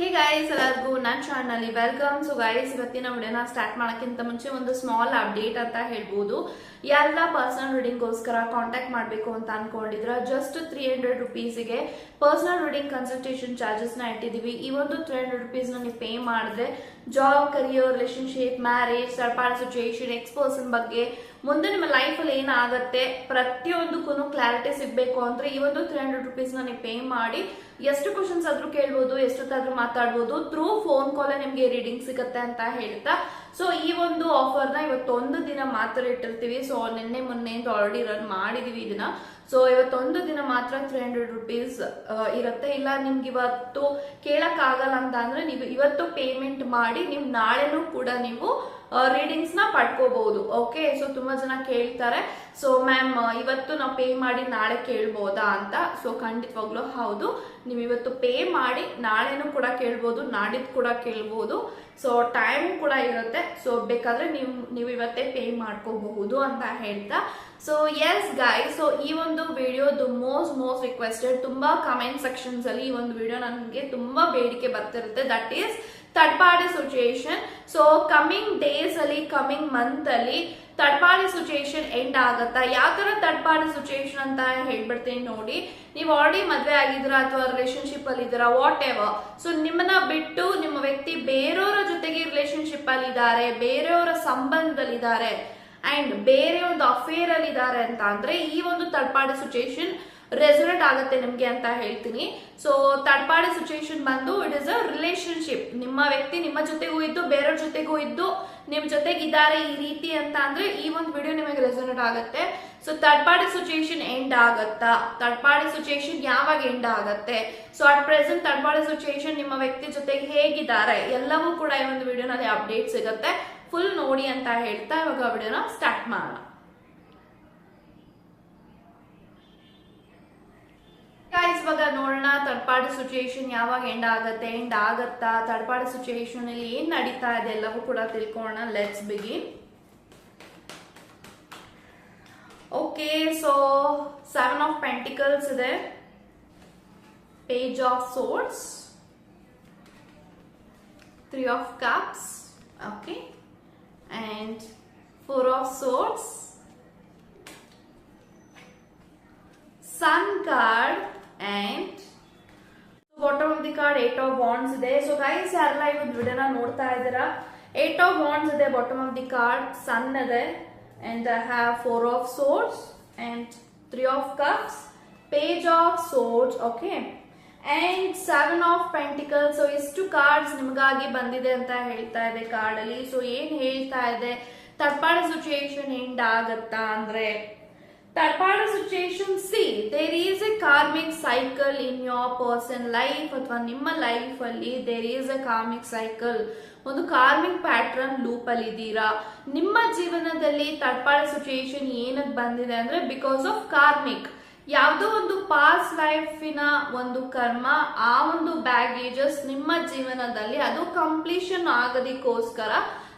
Hey guys ಎಲ್ಲರಿಗೂ ನನ್ನ channel welcome so guys ಇವತ್ತಿನ ವಿಡಿಯೋನ ಸ್ಟಾರ್ಟ್ ಮಾಡೋಕ್ಕಿಂತ ಮುಂಚೆ ಒಂದು ಸ್ಮಾಲ್ ಅಪ್ಡೇಟ್ ಅಂತ ಹೇಳ್ಬೋದು. ಯಾರೆಲ್ಲ ಪರ್ಸನಲ್ ರೀಡಿಂಗ್ಗೋಸ್ಕರ ಕಾಂಟ್ಯಾಕ್ಟ್ ಮಾಡಬೇಕು ಅಂತ ಅನ್ಕೊಂಡಿದ್ರ. ಜಸ್ಟ್ ತ್ರೀ ಹಂಡ್ರೆಡ್ ರುಪೀಸಿಗೆ ಪರ್ಸನಲ್ ರೀಡಿಂಗ್ ಕನ್ಸಲ್ಟೇಷನ್ ಚಾರ್ಜಸ್ನ ಇಟ್ಟಿದ್ದೀವಿ ಈ ಒಂದು ತ್ರೀ ಹಂಡ್ರೆಡ್ ರುಪೀಸ್ನ ನೀವು ಪೇ ಮಾಡಿದ್ರೆ ಜಾಬ್ ಕರಿಯರ್ ರಿಲೇಷನ್ಶಿಪ್ ಮ್ಯಾರೇಜ್ ಸರ್ಪಾರ್ ಸಿಚುಯೇಷನ್ ಎಕ್ಸ್ ಪರ್ಸನ್ ಬಗ್ಗೆ ಮುಂದೆ ನಿಮ್ಮ ಲೈಫಲ್ಲಿ ಏನಾಗುತ್ತೆ ಪ್ರತಿಯೊಂದಕ್ಕೂ ಕ್ಲಾರಿಟಿ ಸಿಗಬೇಕು ಅಂದರೆ ಈ ಒಂದು ತ್ರೀ ಹಂಡ್ರೆಡ್ ರುಪೀಸ್ನ ನೀವು ಪೇ ಮಾಡಿ, ಎಷ್ಟು ಕ್ವಶನ್ಸ್ ಆದರೂ ಕೇಳ್ಬೋದು, ಎಷ್ಟೊತ್ತಾದರೂ ಮಾತಾಡ್ಬೋದು ಥ್ರೂ ಫೋನ್ ಕಾಲೇ ನಿಮಗೆ ರೀಡಿಂಗ್ ಸಿಗುತ್ತೆ ಅಂತ ಹೇಳ್ತಾ ಸೊ ಈ ಒಂದು ಆಫರ್ನ ಇವತ್ತೊಂದು ದಿನ ಮಾತ್ರ ಇಟ್ಟಿರ್ತೀವಿ. ಸೊ ನಿನ್ನೆ ಮೊನ್ನೆ ಅಂತ ಆಲ್ರೆಡಿ ರನ್ ಮಾಡಿದೀವಿ ಇದನ್ನ. ಸೊ ಇವತ್ತೊಂದು ದಿನ ಮಾತ್ರ ತ್ರೀ ಹಂಡ್ರೆಡ್ ರುಪೀಸ್ ಇರುತ್ತೆ. ಇಲ್ಲ, ನಿಮ್ಗೆ ಇವತ್ತು ಕೇಳಕ್ ಆಗಲ್ಲ ಅಂತ ಅಂದ್ರೆ ನೀವು ಇವತ್ತು ಪೇಮೆಂಟ್ ಮಾಡಿ, ನೀವು ನಾಳೆನೂ ಕೂಡ ನೀವು ರೀಡಿಂಗ್ಸ್ನ ಪಡ್ಕೋಬಹುದು. ಓಕೆ ಸೊ ತುಂಬಾ ಜನ ಕೇಳ್ತಾರೆ. ಸೊ ಮ್ಯಾಮ್ ಇವತ್ತು ನಾವು ಪೇ ಮಾಡಿ ನಾಳೆ ಕೇಳ್ಬೋದಾ ಅಂತ? ಸೊ ಖಂಡಿತವಾಗ್ಲೂ ಹೌದು. ನೀವು ಇವತ್ತು ಪೇ ಮಾಡಿ ನಾಳೆನೂ ಕೂಡ ಕೇಳ್ಬೋದು, ನಾಡಿದ್ದು ಕೂಡ ಕೇಳ್ಬೋದು. ಸೊ ಟೈಮ್ ಕೂಡ ಇರುತ್ತೆ. ಸೊ ಬೇಕಾದ್ರೆ ನೀವು ನೀವು ಇವತ್ತೇ ಪೇ ಮಾಡ್ಕೋಬಹುದು ಅಂತ ಹೇಳ್ತಾ. ಸೊ ಎಸ್ ಗಾಯ್ ಸೊ ಈ ಒಂದು ವಿಡಿಯೋದು ಮೋಸ್ಟ್ ಮೋಸ್ಟ್ ರಿಕ್ವೆಸ್ಟೆಡ್ ತುಂಬಾ ಕಮೆಂಟ್ ಸೆಕ್ಷನ್ಸ್ ಅಲ್ಲಿ ಈ ಒಂದು ವಿಡಿಯೋ ನನಗೆ ತುಂಬಾ ಬೇಡಿಕೆ ಬರ್ತಿರುತ್ತೆ. That is party situation so coming days ಅಲ್ಲಿ ಕಮಿಂಗ್ ಮಂತ್ ಅಲ್ಲಿ ಥರ್ಡ್ ಪಾರ್ಟಿ ಸಿಚುಯೇಷನ್ ಎಂಡ್ ಆಗುತ್ತಾ? ಯಾವ ತರ ಥರ್ಡ್ ಪಾರ್ಟಿ ಸಿಚುಯೇಷನ್ ಅಂತ ಹೇಳ್ಬಿಡ್ತೀನಿ ನೋಡಿ. ನೀವು ಆಲ್ರೆಡಿ ಮದ್ವೆ ಆಗಿದ್ದೀರಾ ಅಥವಾ ರಿಲೇಶನ್ಶಿಪ್ ಅಲ್ಲಿ ಇದ್ದೀರಾ? ವಾಟ್ ಎವರ್ ಸೊ ನಿಮ್ಮನ್ನ ಬಿಟ್ಟು ನಿಮ್ಮ ವ್ಯಕ್ತಿ ಬೇರೆಯವರ ಜೊತೆಗೆ ರಿಲೇಶನ್ಶಿಪ್ ಅಲ್ಲಿ ಇದ್ದಾರೆ, ಬೇರೆಯವರ ಸಂಬಂಧದಲ್ಲಿದ್ದಾರೆ ಅಂಡ್ ಬೇರೆ ಒಂದು ಅಫೇರ್ ಅಲ್ಲಿ ಇದ್ದಾರೆ ಅಂತ ಅಂದ್ರೆ ಈ ಒಂದು ಥರ್ಡ್ ಪಾರ್ಟಿ ಸಿಚುಯೇಷನ್ ರೆಸಲ್ಟ್ ಆಗುತ್ತೆ ನಿಮಗೆ ಅಂತ ಹೇಳ್ತೀನಿ. ಸೊ ಥರ್ಡ್ ಪಾರ್ಟಿ ಸಿಚುಯೇಷನ್ ಬಂದು ಇಟ್ ಇಸ್ ಅ ರಿಲೇಶನ್ಶಿಪ್ ನಿಮ್ಮ ವ್ಯಕ್ತಿ ನಿಮ್ಮ ಜೊತೆಗೂ ಇದ್ದು, ಬೇರೆಯವ್ರ ಜೊತೆಗೂ ಇದ್ದು ನಿಮ್ಮ ಜೊತೆಗಿದ್ದಾರೆ ಈ ರೀತಿ ಅಂತ ಅಂದ್ರೆ ಈ ಒಂದು ವಿಡಿಯೋ ನಿಮಗೆ ರೆಸಲ್ಟ್ ಆಗುತ್ತೆ. So third party situation end ಆಗುತ್ತಾ? ಥರ್ಡ್ ಪಾರ್ಟಿ ಸಿಚುಯೇಷನ್ ಯಾವಾಗ ಎಂಡ್ ಆಗುತ್ತೆ? So at present third party situation ನಿಮ್ಮ ವ್ಯಕ್ತಿ ಜೊತೆಗೆ ಹೇಗಿದ್ದಾರೆ? ಎಲ್ಲವೂ ಕೂಡ ಈ ಒಂದು ವಿಡಿಯೋನಲ್ಲಿ ಅಪ್ಡೇಟ್ ಸಿಗುತ್ತೆ. ಫುಲ್ ನೋಡಿ ಅಂತ ಹೇಳ್ತಾ ಇವಾಗ ವಿಡಿಯೋನ ಸ್ಟಾರ್ಟ್ ಮಾಡೋಣ ಗೈಸ್ ಇವಾಗ ಪಾರ್ಟಿ ಸಿಚುಯೇಷನ್ ಯಾವಾಗ ಎಂಡ್ ಆಗುತ್ತೆ ಎಂಡ್ ಆಗತ್ತಾ ಪಾರ್ಟಿ ಸಿಚುಯೇಷನ್ ಅಲ್ಲಿ ಏನ್ ನಡೀತಾ ಇದೆ ಎಲ್ಲವೂ ಕೂಡ ತಿಳ್ಕೊಳ್ಳೋಣ. Let's begin okay so seven of pentacles ಇದೆ. Page of swords three of cups okay and four of swords sun card and bottom of the card eight of wands ಇದೆ. ಸೊ ಗೈಸ್ ಯಾರೆಲ್ಲ ಇವತ್ತು ವಿಡಿಯೋನ ನೋಡ್ತಾ ಇದ್ದೀರಾ? ಏಟ್ ಆಫ್ ಬಾಂಡ್ಸ್ ಇದೆ bottom of the card sun ಇದೆ and I have four of swords and three of cups page of swords okay and seven of pentacle so ಇಷ್ಟು cards ನಿಮಗಾಗಿ ಬಂದಿದೆ ಅಂತ ಹೇಳ್ತಾ ಇದೆ ಕಾರ್ಡ್ ಅಲ್ಲಿ. ಸೊ ಏನ್ ಹೇಳ್ತಾ ಇದೆ? ತಡ್ಪಾಡ ಸಿಚುಯೇಷನ್ ಎಂಡ್ ಆಗತ್ತಾ ಅಂದ್ರೆ ತಡ್ಪಾಡ situation see there is a karmic cycle in your person life ಅಥವಾ ನಿಮ್ಮ ಲೈಫ್ ಅಲ್ಲಿ there is a karmic cycle ಒಂದು ಕಾರ್ಮಿಕ್ ಪ್ಯಾಟ್ರನ್ ಲೂಪ್ ಅಲ್ಲಿ ಇದ್ದೀರಾ? ನಿಮ್ಮ ಜೀವನದಲ್ಲಿ ತಡ್ಪಾಡ ಸಿಚುಯೇಷನ್ ಏನಕ್ಕೆ ಬಂದಿದೆ ಅಂದ್ರೆ ಬಿಕಾಸ್ ಆಫ್ ಕಾರ್ಮಿಕ್ ಯಾವುದೋ ಒಂದು ಪಾಸ್ ಲೈಫಿನ ಒಂದು ಕರ್ಮ, ಆ ಒಂದು ಬ್ಯಾಗೇಜಸ್ ನಿಮ್ಮ ಜೀವನದಲ್ಲಿ ಅದು ಕಂಪ್ಲೀಷನ್ ಆಗೋದಕ್ಕೋಸ್ಕರ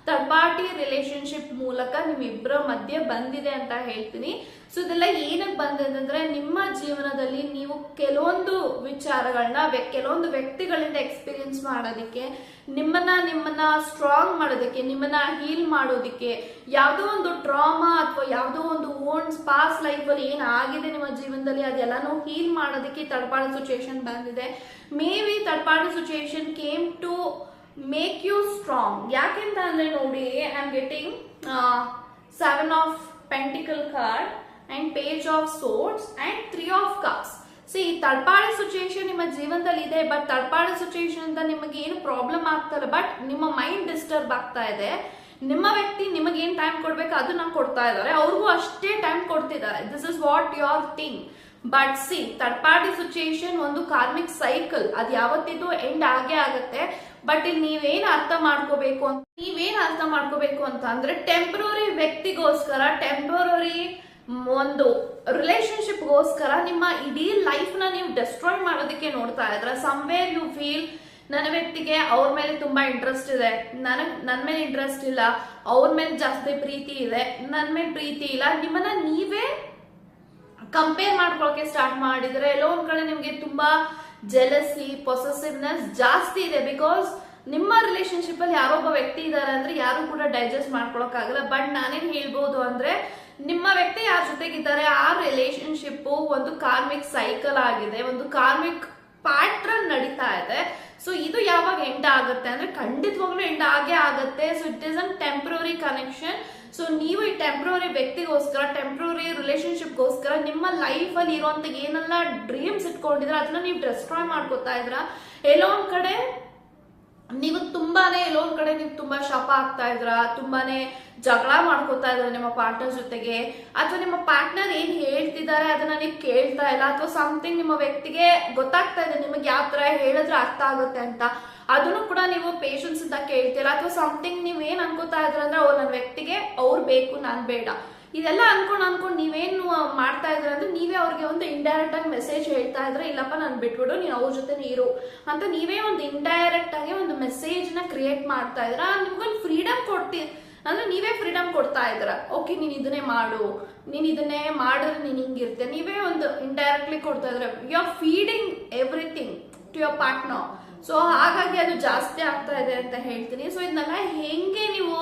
ಥರ್ಡ್ ಪಾರ್ಟಿ ರಿಲೇಶನ್ಶಿಪ್ ಮೂಲಕ ನಿಮ್ಮಿಬ್ಬರ ಮಧ್ಯೆ ಬಂದಿದೆ ಅಂತ ಹೇಳ್ತೀನಿ. ಸೊ ಇದೆಲ್ಲ ಏನಕ್ಕೆ ಬಂದಿದೆ ನಿಮ್ಮ ಜೀವನದಲ್ಲಿ ನೀವು ಕೆಲವೊಂದು ವಿಚಾರಗಳನ್ನ ಕೆಲವೊಂದು ವ್ಯಕ್ತಿಗಳಿಂದ ಎಕ್ಸ್ಪೀರಿಯನ್ಸ್ ಮಾಡೋದಕ್ಕೆ, ನಿಮ್ಮನ್ನ ನಿಮ್ಮನ್ನ ಸ್ಟ್ರಾಂಗ್ ಮಾಡೋದಕ್ಕೆ, ನಿಮ್ಮನ್ನ ಹೀಲ್ ಮಾಡೋದಕ್ಕೆ, ಯಾವುದೋ ಒಂದು ಟ್ರಾಮಾ ಅಥವಾ ಯಾವುದೋ ಒಂದು ಓನ್ಸ್ ಪಾಸ್ ಲೈಫಲ್ಲಿ ಏನಾಗಿದೆ ನಿಮ್ಮ ಜೀವನದಲ್ಲಿ, ಅದೆಲ್ಲನೂ ಹೀಲ್ ಮಾಡೋದಕ್ಕೆ ತಡಪಾಡ ಸಿಚುಯೇಷನ್ ಬಂದಿದೆ. Maybe ತಡಪಾಡ situation came to make you strong ಯಾಕೆಂತ ಅಂದ್ರೆ ನೋಡಿ I am getting seven of pentacle card and page of swords and three of cups ಈ ತಡ್ಪಾಡ ಸಿಚುಯೇಷನ್ ನಿಮ್ಮ ಜೀವನದಲ್ಲಿ ಇದೆ ಬಟ್ ತಡ್ಪಾಳೆ ಸಿಚುಯೇಷನ್ ಅಂತ ನಿಮಗೆ ಏನು ಪ್ರಾಬ್ಲಮ್ ಆಗ್ತಾರೆ ಬಟ್ ನಿಮ್ಮ ಮೈಂಡ್ ಡಿಸ್ಟರ್ಬ್ ಆಗ್ತಾ ಇದೆ. ನಿಮ್ಮ ವ್ಯಕ್ತಿ ನಿಮಗೆ ಏನ್ ಟೈಮ್ ಕೊಡ್ಬೇಕು, ಅದನ್ನ ಕೊಡ್ತಾ ಇದ್ದಾರೆ. ಅವ್ರಿಗೂ ಅಷ್ಟೇ ಟೈಮ್ ಕೊಡ್ತಿದ್ದಾರೆ. This is what your thing but see ತಡ್ಪಾಡಿ situation ಒಂದು ಕಾರ್ಮಿಕ್ ಸೈಕಲ್ ಅದು ಯಾವತ್ತಿದ್ದು ಎಂಡ್ ಆಗೇ ಆಗತ್ತೆ. ಬಟ್ ಇಲ್ಲಿ ನೀವೇನು ಅರ್ಥ ಮಾಡ್ಕೋಬೇಕು ಅಂತ, ನೀವೇನು ಅರ್ಥ ಮಾಡ್ಕೋಬೇಕು ಅಂತ ಅಂದ್ರೆ ಟೆಂಪ್ರರಿ ವ್ಯಕ್ತಿಗೋಸ್ಕರ ಟೆಂಪ್ರರಿ ಒಂದು ರಿಲೇಶನ್ಶಿಪ್ಗೋಸ್ಕರ ನಿಮ್ಮ ಇಡೀ ಲೈಫ್ನ ನೀವು ಡೆಸ್ಟ್ರಾಯ್ ಮಾಡೋದಕ್ಕೆ ನೋಡ್ತಾ ಇದ್ರೆ ಸಮ್ವೇರ್ ಯು ಫೀಲ್ ನನ್ನ ವ್ಯಕ್ತಿಗೆ ಅವ್ರ ಮೇಲೆ ತುಂಬಾ ಇಂಟ್ರೆಸ್ಟ್ ಇದೆ, ನನಗ್, ನನ್ ಮೇಲೆ ಇಂಟ್ರೆಸ್ಟ್ ಇಲ್ಲ, ಅವ್ರ ಮೇಲೆ ಜಾಸ್ತಿ ಪ್ರೀತಿ ಇದೆ, ನನ್ ಮೇಲೆ ಪ್ರೀತಿ ಇಲ್ಲ, ನಿಮ್ಮನ್ನ ನೀವೇ ಕಂಪೇರ್ ಮಾಡ್ಕೊಳಕ್ಕೆ ಸ್ಟಾರ್ಟ್ ಮಾಡಿದ್ರೆ ಎಲ್ಲೋ ಒಂದ್ ಕಡೆ ನಿಮ್ಗೆ ತುಂಬಾ ಜೆಲಸಿ ಪೊಸೆಸಿವ್ನೆಸ್ ಜಾಸ್ತಿ ಇದೆ ಬಿಕಾಸ್ ನಿಮ್ಮ ರಿಲೇಶನ್ಶಿಪ್ ಅಲ್ಲಿ ಯಾರೊಬ್ಬ ವ್ಯಕ್ತಿ ಇದ್ದಾರೆ ಅಂದ್ರೆ ಯಾರು ಕೂಡ ಡೈಜೆಸ್ಟ್ ಮಾಡ್ಕೊಳಕ್ಕಾಗಲ್ಲ ಬಟ್ ನಾನೇನ್ ಹೇಳ್ಬೋದು ಅಂದ್ರೆ ನಿಮ್ಮ ವ್ಯಕ್ತಿ ಯಾರ ಜೊತೆಗಿದ್ದಾರೆ ಆ ರಿಲೇಶನ್ಶಿಪ್ ಒಂದು ಕಾರ್ಮಿಕ್ ಸೈಕಲ್ ಆಗಿದೆ, ಒಂದು ಕಾರ್ಮಿಕ್ ಪ್ಯಾಟ್ರನ್ ನಡೀತಾ ಇದೆ. ಸೊ ಇದು ಯಾವಾಗ ಎಂಡ್ ಆಗುತ್ತೆ ಅಂದ್ರೆ ಖಂಡಿತವಾಗ್ಲೂ ಎಂಡ್ ಆಗೇ ಆಗುತ್ತೆ. So it is an temporary connection so ನೀವು ಈ ಟೆಂಪ್ರವರಿ ವ್ಯಕ್ತಿಗೋಸ್ಕರ ಟೆಂಪ್ರವರಿ ರಿಲೇಶನ್ಶಿಪ್ಗೋಸ್ಕರ ನಿಮ್ಮ ಲೈಫ್ ಅಲ್ಲಿ ಇರುವಂತ ಏನೆಲ್ಲ ಡ್ರೀಮ್ಸ್ ಇಟ್ಕೊಂಡಿದ್ರೆ ಅದನ್ನ ನೀವು ಡಿಸ್ಟ್ರಾಯ್ ಮಾಡ್ಕೋತಾ ಇದ್ರ ಎಲ್ಲೋ ಒಂದ್ ಕಡೆ ನೀವು ತುಂಬಾನೇ, ಎಲ್ಲೋ ಒಂದ್ ಕಡೆ ನೀವು ತುಂಬಾ ಶಾಪ ಆಗ್ತಾ ಇದ್ರ ತುಂಬಾನೇ ಜಗಳ ಮಾಡ್ಕೋತಾ ಇದ್ರ ನಿಮ್ಮ ಪಾರ್ಟ್ನರ್ ಜೊತೆಗೆ? ಅಥವಾ ನಿಮ್ಮ ಪಾರ್ಟ್ನರ್ ಏನ್ ಹೇಳ್ತಿದ್ದಾರೆ, ಅದನ್ನ ನೀವು ಕೇಳ್ತಾ ಇಲ್ಲ? ಅಥವಾ ಸಮಥಿಂಗ್ ನಿಮ್ಮ ವ್ಯಕ್ತಿಗೆ ಗೊತ್ತಾಗ್ತಾ ಇದೆ, ನಿಮಗೆ ಯಾವ ತರ ಹೇಳಿದ್ರೆ ಅರ್ಥ ಆಗುತ್ತೆ ಅಂತ? ಅದನ್ನು ಕೂಡ ನೀವು ಪೇಷನ್ಸ್ ಇಂದ ಕೇಳ್ತೀರಾ ಅಥವಾ ಸಮಥಿಂಗ್ ನೀವ್ ಏನ್ ಅನ್ಕೋತಾ ಇದ್ರ ಅಂದ್ರೆ ಅವ್ರು ನನ್ನ ವ್ಯಕ್ತಿಗೆ ಅವ್ರು ಬೇಕು, ನಾನು ಬೇಡ. ಇದೆಲ್ಲ ಅನ್ಕೊಂಡ್ ಅನ್ಕೊಂಡು ನೀವೇನು ಮಾಡ್ತಾ ಇದ್ರ ಅಂದ್ರೆ ನೀವೇ ಅವ್ರಿಗೆ ಒಂದು ಇಂಡೈರೆಕ್ಟ್ ಆಗಿ ಮೆಸೇಜ್ ಹೇಳ್ತಾ ಇದ್ರೆ, ಇಲ್ಲಪ್ಪ ನಾನು ಬಿಟ್ಬಿಡು, ನೀನು ಅವ್ರ ಜೊತೆ ಇರು ಅಂತ ನೀವೇ ಒಂದು ಇಂಡೈರೆಕ್ಟ್ ಆಗಿ ಒಂದು ಮೆಸೇಜ್ನ ಕ್ರಿಯೇಟ್ ಮಾಡ್ತಾ ಇದ್ರ. ನಿಮ್ಗೊಂದು ಫ್ರೀಡಮ್ ಕೊಡ್ತಿ, ಅಂದ್ರೆ ನೀವೇ ಫ್ರೀಡಮ್ ಕೊಡ್ತಾ ಇದ್ರ. ಓಕೆ ನೀನ್ ಇದನ್ನೇ ಮಾಡು. ನೀನ್ ಇದನ್ನೇ ಮಾಡಿದ್ರೆ ನೀನ್ ಹಿಂಗಿರ್ತೀಯ ನೀವೇ ಒಂದು ಇಂಡೈರೆಕ್ಟ್ಲಿ ಕೊಡ್ತಾ ಇದ್ರೆ. You are feeding everything to your partner so ಹಾಗಾಗಿ ಅದು ಜಾಸ್ತಿ ಆಗ್ತಾ ಇದೆ ಅಂತ ಹೇಳ್ತೀನಿ. ಸೊ ಇದನ್ನೆಲ್ಲ ಹೆಂಗೆ ನೀವು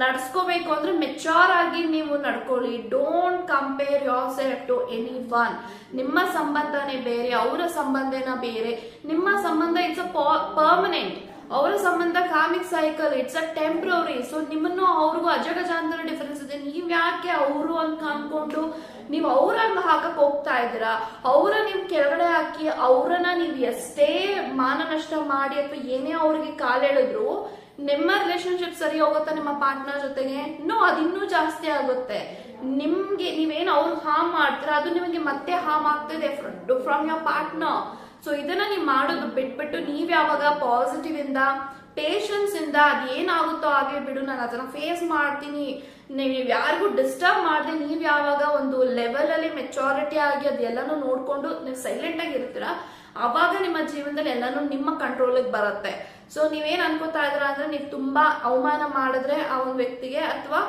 ನಡ್ಸ್ಕೋಬೇಕು ಅಂದ್ರೆ ಮೆಚ್ಯೂರ್ ಆಗಿ ನೀವು ನಡ್ಕೊಳ್ಳಿ. Don't compare your self to any one ನಿಮ್ಮ ಸಂಬಂಧನೇ ಬೇರೆ, ಅವರ ಸಂಬಂಧನ ಬೇರೆ. ನಿಮ್ಮ ಸಂಬಂಧ ಇಟ್ಸ್ ಅ ಪರ್ಮನೆಂಟ್ ಅವರ ಸಂಬಂಧ karmic cycle it's a temporary so ನಿಮ್ಮನ್ನು ಅವ್ರಿಗೂ ಅಜಗಜಾಂತರ ಡಿಫರೆನ್ಸ್ ಇದೆ. ನೀವ್ ಯಾಕೆ ಅವರು ಅಂತ ಅನ್ಕೊಂಡು ನೀವು ಅವ್ರನ್ನ ಹಾಕಕ್ ಹೋಗ್ತಾ ಇದ್ದೀರಾ? ಅವರ ನಿಮ್ ಕೆಳಗಡೆ ಹಾಕಿ, ಅವರನ್ನ ನೀವು ಎಷ್ಟೇ ಮಾನನಷ್ಟ ಮಾಡಿ ಅಥವಾ ಏನೇ ಅವ್ರಿಗೆ ಕಾಲೆಳೆದ್ರು ನಿಮ್ಮ ರಿಲೇಶನ್ಶಿಪ್ ಸರಿ ಹೋಗುತ್ತಾ ನಿಮ್ಮ ಪಾರ್ಟ್ನರ್ ಜೊತೆಗೆ? ನೋ ಅದಿನ್ನೂ ಜಾಸ್ತಿ ಆಗುತ್ತೆ. ನಿಮ್ಗೆ ನೀವೇನು ಅವ್ರು ಹಾರ್ಮ್ ಮಾಡ್ತೀರಾ? ಅದು ನಿಮಗೆ ಮತ್ತೆ ಹಾರ್ಮ್ ಆಗ್ತಿದೆ ಫ್ರಮ್ ಯೋರ್ ಪಾರ್ಟ್ನರ್ ಸೊ ಇದನ್ನ ನೀವು ಮಾಡೋದು ಬಿಟ್ಬಿಟ್ಟು ನೀವ್ ಯಾವಾಗ ಪಾಸಿಟಿವ್ ಇಂದ ಪೇಷನ್ಸ್ ಇಂದ ಅದೇನಾಗುತ್ತೋ ಹಾಗೆ ಬಿಡು, ನಾನು ಅದನ್ನ ಫೇಸ್ ಮಾಡ್ತೀನಿ. ನೀವು ಯಾರಿಗೂ ಡಿಸ್ಟರ್ಬ್ ಮಾಡದೆ, ನೀವ್ ಯಾವಾಗ ಒಂದು ಲೆವೆಲ್ ಅಲ್ಲಿ ಮೆಚುರಿಟಿ ಆಗಿ ಅದೆಲ್ಲನೂ ನೋಡ್ಕೊಂಡು ನೀವು ಸೈಲೆಂಟ್ ಆಗಿ ಇರ್ತೀರಾ? ಅವಾಗ ನಿಮ್ಮ ಜೀವನದಲ್ಲಿ ಎಲ್ಲಾನು ನಿಮ್ಮ ಕಂಟ್ರೋಲಿಗೆ ಬರುತ್ತೆ. ಸೊ ನೀವೇನ್ ಅನ್ಕೋತಾ ಇದ್ರ ಅಂದ್ರೆ ನೀವು ತುಂಬಾ ಅವಮಾನ ಮಾಡಿದ್ರೆ ಆ ಒಂದು ವ್ಯಕ್ತಿಗೆ ಅಥವಾ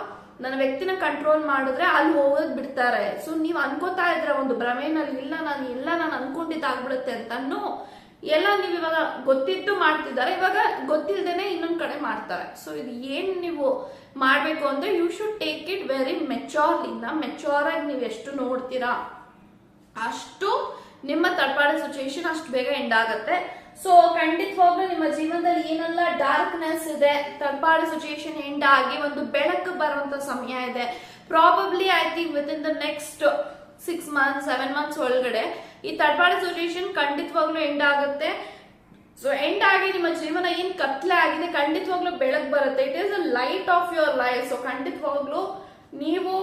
ನನ್ನ ವ್ಯಕ್ತಿನ ಕಂಟ್ರೋಲ್ ಮಾಡಿದ್ರೆ ಅಲ್ಲಿ ಹೋಗೋದ್ ಬಿಡ್ತಾರೆ. ಸೊ ನೀವ್ ಅನ್ಕೋತಾ ಇದ್ರ ಒಂದು ಭ್ರಮೆನಲ್ಲಿ ಇಲ್ಲ, ನಾನು ಎಲ್ಲ ನಾನು ಅನ್ಕೊಂಡಿದ್ದಾಗ್ಬಿಡುತ್ತೆ ಅಂತಾನು? ಎಲ್ಲ ನೀವು ಇವಾಗ ಗೊತ್ತಿದ್ದು ಮಾಡ್ತಿದ್ದಾರೆ. ಇವಾಗ ಗೊತ್ತಿಲ್ಲದೇನೆ ಇನ್ನೊಂದ್ ಕಡೆ ಮಾಡ್ತಾರೆ. ಸೊ ಇದು ಏನ್ ನೀವು ಮಾಡ್ಬೇಕು ಅಂದ್ರೆ you should take it very ಮೆಚೋರ್ಲಿಂದ mature ಆಗಿ ನೀವು ಎಷ್ಟು ನೋಡ್ತೀರಾ? ಅಷ್ಟು ನಿಮ್ಮ ತಡಪಾಡ ಸಿಚುಯೇಷನ್ ಅಷ್ಟು ಬೇಗ ಎಂಡ್ ಆಗುತ್ತೆ. ಸೊ ಖಂಡಿತವಾಗ್ಲೂ ನಿಮ್ಮ ಜೀವನದಲ್ಲಿ ಏನೆಲ್ಲ ಡಾರ್ಕ್ನೆಸ್ ಇದೆ, ತಡಪಾಡ ಸಿಚುಯೇಷನ್ ಎಂಡ್ ಆಗಿ ಒಂದು ಬೆಳಕು ಬರುವಂತ ಸಮಯ ಇದೆ. Probably I think within the next six months seven months ಒಳಗಡೆ ಈ ತರ್ಡ್ ಪಾರ್ಟಿ ಸೊಲ್ಯೂಷನ್ ಖಂಡಿತವಾಗ್ಲೂ ಎಂಡ್ ಆಗುತ್ತೆ. ಸೊ ಎಂಡ್ ಆಗಿ ನಿಮ್ಮ ಜೀವನ ಏನ್ ಕತ್ಲೆ ಆಗಿದೆ ಖಂಡಿತವಾಗ್ಲೂ ಬೆಳಕ್ ಬರುತ್ತೆ. It is a light of your life so ಖಂಡಿತವಾಗ್ಲೂ ನೀವು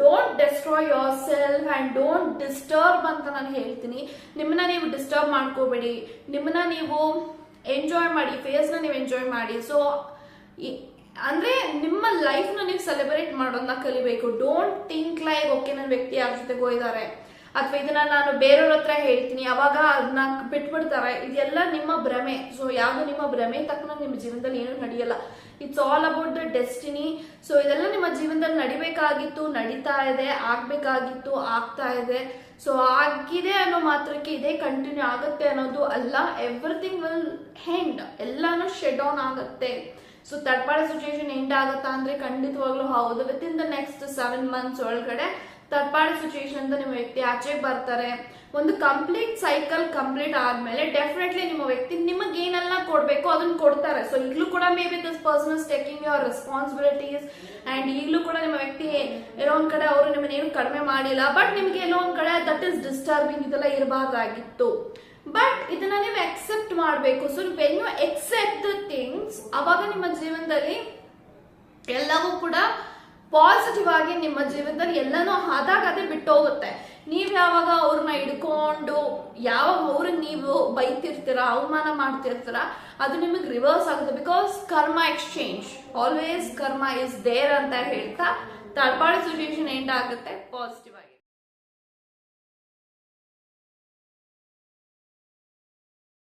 don't destroy yourself and don't disturb ಅಂತ ನಾನು ಹೇಳ್ತೀನಿ. ನಿಮ್ಮನ್ನ ನೀವು ಡಿಸ್ಟರ್ಬ್ ಮಾಡ್ಕೋಬೇಡಿ. ನಿಮ್ಮನ್ನ ನೀವು ಎಂಜಾಯ್ ಮಾಡಿ ಫೇಸ್ನ ನೀವು ಎಂಜಾಯ್ ಮಾಡಿ. ಸೊ ಅಂದ್ರೆ ನಿಮ್ಮ ಲೈಫ್ನ ನೀವು ಸೆಲೆಬ್ರೇಟ್ ಮಾಡೋದನ್ನ ಕಲಿಬೇಕು. ಡೋಂಟ್ ಥಿಂಕ್ ಲೈಕ್ ಓಕೆ ನನ್ನ ವ್ಯಕ್ತಿ ಯಾರ ಜೊತೆ ಹೋಗಿದ್ದಾರೆ ಅಥವಾ ಇದನ್ನ ನಾನು ಬೇರೆಯವ್ರ ಹತ್ರ ಹೇಳ್ತೀನಿ, ಅವಾಗ ಅದನ್ನ ಬಿಟ್ಬಿಡ್ತಾರೆ. ಇದೆಲ್ಲ ನಿಮ್ಮ ಭ್ರಮೆ. ಸೊ ಯಾವುದು ನಿಮ್ಮ ಭ್ರಮೆ? ತಕ್ಕನ ನಿಮ್ಮ ಜೀವನದಲ್ಲಿ ಏನೂ ನಡೆಯಲ್ಲ. It's all about the destiny so ಇದೆಲ್ಲ ನಿಮ್ಮ ಜೀವನದಲ್ಲಿ ನಡಿಬೇಕಾಗಿತ್ತು, ನಡೀತಾ ಇದೆ, ಆಗ್ಬೇಕಾಗಿತ್ತು, ಆಗ್ತಾ ಇದೆ. ಸೊ ಆಗಿದೆ ಅನ್ನೋ ಮಾತ್ರಕ್ಕೆ ಇದೇ ಕಂಟಿನ್ಯೂ ಆಗುತ್ತೆ ಅನ್ನೋದು ಅಲ್ಲ. ಎವ್ರಿಥಿಂಗ್ ವಿಲ್ ಹೆಂಡ್ ಎಲ್ಲಾನು ಶೆಡ್ ಡೌನ್ ಆಗುತ್ತೆ. ಸೊ ತಡ್ಪಾಡ ಸಿಚುಯೇಷನ್ ಎಂಡ್ ಆಗುತ್ತಾ ಅಂದ್ರೆ ಖಂಡಿತವಾಗ್ಲೂ ಹೌದು. Within the next seven months ಒಳಗಡೆ ತಡ್ಪಾಡ ಸಿಚುಯೇಷನ್ ಅಂತ ನಿಮ್ಮ ವ್ಯಕ್ತಿ ಆಚೆಗೆ ಬರ್ತಾರೆ. ಒಂದು ಕಂಪ್ಲೀಟ್ ಸೈಕಲ್ ಕಂಪ್ಲೀಟ್ ಆದ್ಮೇಲೆ ಡೆಫಿನೆಟ್ಲಿ ನಿಮ್ಮ ವ್ಯಕ್ತಿ ನಿಮಗೆ ಏನೆಲ್ಲ ಕೊಡಬೇಕು ಅದನ್ನ ಕೊಡ್ತಾರೆ. ಸೊ ಈಗಲೂ ಕೂಡ maybe this person is taking your responsibilities and ಈಗಲೂ ಕೂಡ ನಿಮ್ಮ ವ್ಯಕ್ತಿ ಎಲ್ಲೋ ಒಂದ್ ಕಡೆ ಅವರು ನಿಮ್ಮನ್ನ ಏನು ಕಡಿಮೆ ಮಾಡಿಲ್ಲ ಬಟ್ ನಿಮಗೆ ಎಲ್ಲೋ ಒಂದ್ ಕಡೆ ದಟ್ ಇಸ್ ಡಿಸ್ಟರ್ಬಿಂಗ್ ಇದೆಲ್ಲ ಇರಬಾರ್ದಾಗಿತ್ತು. ಬಟ್ ಇದನ್ನ ನೀವು ಎಕ್ಸೆಪ್ಟ್ ಮಾಡಬೇಕು. So when you accept the things ಅವಾಗ ನಿಮ್ಮ ಜೀವನದಲ್ಲಿ ಎಲ್ಲವೂ ಕೂಡ ಪಾಸಿಟಿವ್ ಆಗಿ ನಿಮ್ಮ ಜೀವನದಲ್ಲಿ ಎಲ್ಲನೂ ಬಿಟ್ಟು ಹೋಗುತ್ತೆ ನೀವ್ ಯಾವಾಗ ಅವ್ರನ್ನ ಹಿಡ್ಕೊಂಡು, ಯಾವಾಗ ಅವ್ರನ್ನ ನೀವು ಬೈತಿರ್ತೀರ, ಅವಮಾನ ಮಾಡ್ತಿರ್ತೀರ, ಅದು ನಿಮಗೆ ರಿವರ್ಸ್ ಆಗುತ್ತೆ. Because karma exchange always karma is there ಅಂತ ಹೇಳ್ತಾ ತಡ್ಪಾಡಿ ಸಿಚುವೇಶನ್ ಎಂಡ್ ಆಗುತ್ತೆ. ಪಾಸಿಟಿವ್